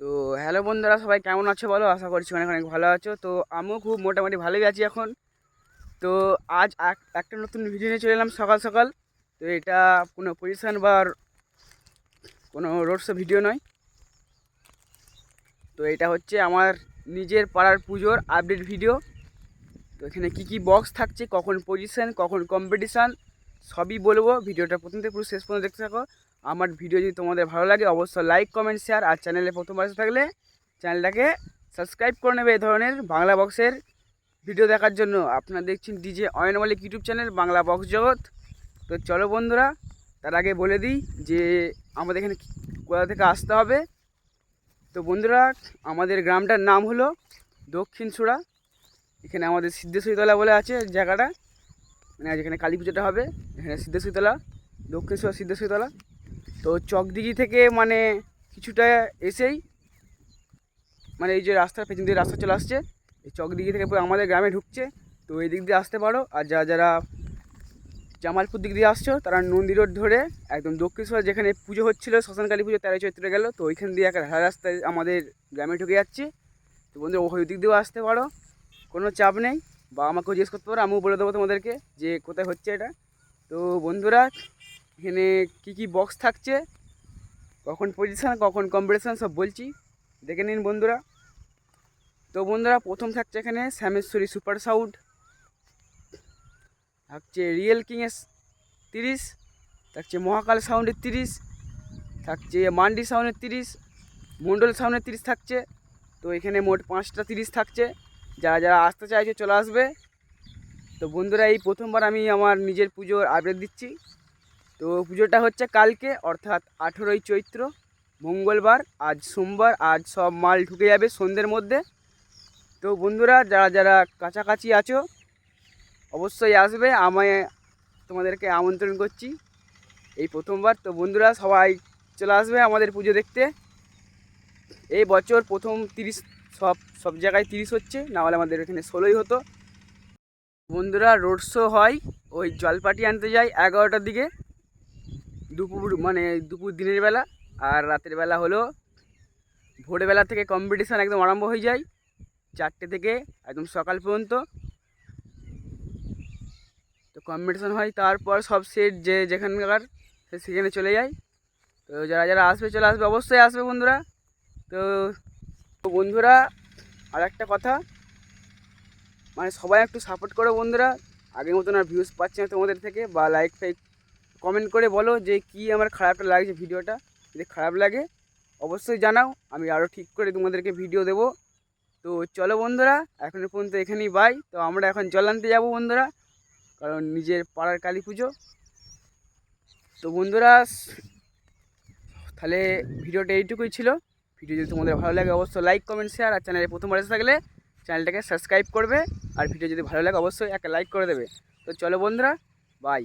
তো হ্যালো বন্ধুরা, সবাই কেমন আছো বলো? আশা করছি অনেক অনেক ভালো আছো। তো আমিও খুব মোটামুটি ভালোই আছি এখন। তো আজ এক- একটা নতুন ভিডিও নিয়ে চলে এলাম সকাল সকাল। তো এটা কোনো পজিশন বা কোনো রোড শো ভিডিও নয়। তো এটা হচ্ছে আমার নিজের পাড়ার পুজোর আপডেট ভিডিও তো এখানে কী কী বক্স থাকছে, কখন পজিশান কখন কম্পিটিশান সবই বলব। ভিডিওটা প্রথম থেকে পুরো শেষ পর্যন্ত দেখতে থাকো। আমার ভিডিও যদি তোমাদের ভালো লাগে, অবশ্যই লাইক কমেন্ট শেয়ার আর চ্যানেলে প্রথমবার এসে থাকলে চ্যানেলটাকে সাবস্ক্রাইব করে নেবে এই ধরনের বাংলা বক্সের ভিডিও দেখার জন্য। আপনারা দেখছেন DJ Ayan Malik YouTube channel Bangla Box Jagat. তো চলো বন্ধুরা, তার আগে বলে দিই যে আমাদের এখানে কোথা থেকে আসতে হবে? তো বন্ধুরা, আমাদের গ্রামটার নাম হলো দক্ষিণ সুরা এখানে আমাদের সিদ্ধেশ্বরীতলা বলে আছে জায়গাটা। মানে যেখানে কালী পুজোটা হবে, এখানে সিদ্ধেশ্বরীতলা দক্ষিণেশ্বর সিদ্ধেশ্বরীতলা। তো চকদিঘি থেকে মানে কিছুটা এসেই মানে এই যে রাস্তার পেছন দিয়ে রাস্তা চলে আসছে। এই চকদিঘি থেকে পুরো আমাদের গ্রামে ঢুকছে। তো এই দিক দিয়ে আসতে পারো। আর যারা যারা জামালপুর দিক দিয়ে আসছো, তারা নন্দী রোড ধরে একদম দক্ষিণেশ্বর যেখানে পুজো হচ্ছিল, শ্মশানকালী পুজো তেরো চৈত্রে গেল। তো ওইখান দিয়ে একটা ঢালা রাস্তায় আমাদের গ্রামে ঢুকে যাচ্ছে। তো বন্ধু ওই দিক দিয়েও আসতে পারো। কোনো চাপ নেই। বা আমাকেও জিজ্ঞেস করতে পারো, আমিও বলে দেবো তোমাদেরকে যে কোথায় হচ্ছে এটা। তো বন্ধুরা এখানে কি কি বক্স থাকছে? কখন পজিশান কখন কম্পিটিশান সব বলছি। দেখে নিন বন্ধুরা। তো বন্ধুরা, প্রথম থাকছে এখানে শ্যামেশ্বরী সুপার সাউন্ড। থাকছে রিয়েল কিংয়ের তিরিশ। থাকছে মহাকাল সাউন্ডের তিরিশ। থাকছে মান্ডি সাউন্ডের তিরিশ। মণ্ডল সাউন্ডের তিরিশ থাকছে। তো এখানে মোট পাঁচটা তিরিশ থাকছে। যারা যারা আসতে চাইছে চলে আসবে। তো বন্ধুরা, এই প্রথমবার আমি আমার নিজের পুজোর আপডেট দিচ্ছি। তো পুজোটা হচ্ছে কালকে, অর্থাৎ আঠেরোই চৈত্র, মঙ্গলবার, আজ সোমবার, আজ সব মাল ঢুকে যাবে সন্ধ্যের মধ্যে। তো বন্ধুরা, যারা যারা কাছাকাছি আছো, অবশ্যই আসবে, আমায় তোমাদেরকে আমন্ত্রণ করছি। এই প্রথমবার, তো বন্ধুরা, সবাই চলে আসবে আমাদের পুজো দেখতে। এই বছর প্রথম তিরিশ, সব সব জায়গায় তিরিশ হচ্ছে না হলে আমাদের এখানে ষোলোই হতো। বন্ধুরা, রোড শো হয়, ওই জলপাটি আনতে যাই এগারোটার দিকে। দুপুর মানে দুপুর দিনের বেলা আর রাতের বেলা হলো ভোরবেলা থেকে কম্পিটিশান একদম আরম্ভ হয়ে যায়। চারটে থেকে একদম সকাল পর্যন্ত। তো কম্পিটিশান হয়, তারপর সব সেট যে যেখানকার সে সেখানে চলে যায়। তো যারা যারা আসবে, চলে আসবে, অবশ্যই আসবে বন্ধুরা। তো বন্ধুরা আর একটা কথা মানে সবাই একটু সাপোর্ট করো বন্ধুরা। আগের মতন আর ভিউজ পাচ্ছি না তোমাদের থেকে, বা লাইক ফাইক কমেন্ট করে বলো যে কি আমার খারাপটা লাগছে ভিডিওটা। যদি খারাপ লাগে, অবশ্যই জানাও, আমি আরও ঠিক করে তোমাদেরকে ভিডিও দেবো। তো চলো বন্ধুরা, এখন পর্যন্ত এখানেই বাই তো আমরা এখন জল আনতে যাব বন্ধুরা, কারণ নিজের পাড়ার কালী পুজো। তো বন্ধুরা, তাহলে ভিডিওটা এইটুকুই ছিল। ভিডিও যদি তোমাদের ভালো লাগে, অবশ্যই লাইক কমেন্ট শেয়ার আর চ্যানেলে প্রথমবার এসে থাকলে চ্যানেলটাকে সাবস্ক্রাইব করবে। আর ভিডিও যদি ভালো লাগে, অবশ্যই একটা লাইক করে দেবে। তো চলো বন্ধুরা বাই